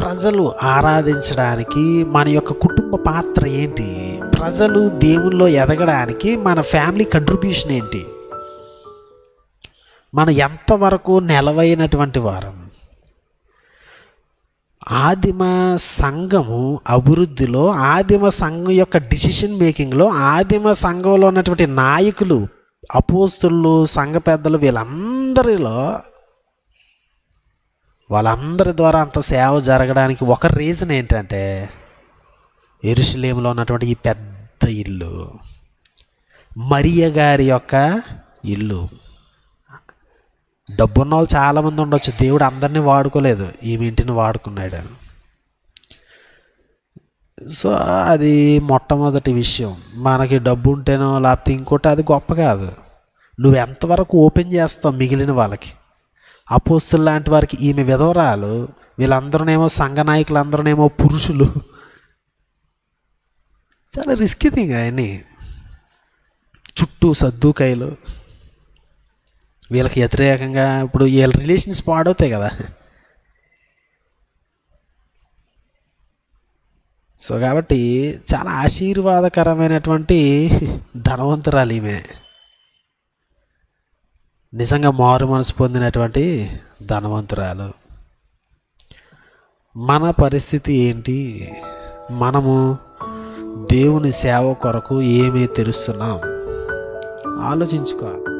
ప్రజలు ఆరాధించడానికి మన యొక్క కుటుంబ పాత్ర ఏంటి? ప్రజలు దేవుల్లో ఎదగడానికి మన ఫ్యామిలీ కంట్రిబ్యూషన్ ఏంటి? మనం ఎంతవరకు నెలవైనటువంటి వారం? ఆదిమ సంఘము అభివృద్ధిలో ఆదిమ సంఘం యొక్క డిసిషన్ మేకింగ్లో ఆదిమ సంఘంలో ఉన్నటువంటి నాయకులు అపోస్తులు సంఘ పెద్దలు వీళ్ళందరిలో వాళ్ళందరి ద్వారా అంత సేవ జరగడానికి ఒక రీజన్ ఏంటంటే ఎరుసలేములో ఉన్నటువంటి ఈ పెద్ద ఇల్లు. మరియ గారి యొక్క ఇల్లు. డబ్బున్న వాళ్ళు చాలామంది ఉండొచ్చు. దేవుడు అందరినీ వాడుకోలేదు. ఈమె ఇంటిని వాడుకున్నాడు. సో అది మొట్టమొదటి విషయం. మనకి డబ్బు ఉంటేనో లేకపోతే ఇంకోటి అది గొప్ప కాదు. నువ్వు ఎంతవరకు ఓపెన్ చేస్తావు మిగిలిన వాళ్ళకి? అపోస్తులు లాంటి వారికి ఈమె విధవరాలు వీళ్ళందరూనేమో సంఘ నాయకులందరూనేమో పురుషులు. చాలా రిస్కీ థింగ్ అవన్నీ చుట్టూ సర్దుకాయలు. వీళ్ళకి వ్యతిరేకంగా ఇప్పుడు వీళ్ళ రిలేషన్స్ పాడవుతాయి కదా. సో కాబట్టి చాలా ఆశీర్వాదకరమైనటువంటి ధనవంతురాలు ఈమె. నిజంగా మారు మనసు పొందినటువంటి ధనవంతురాలు. మన పరిస్థితి ఏంటి? మనము దేవుని సేవ కొరకు ఏమీ తెరుస్తున్నాం ఆలోచించుకోవాలి.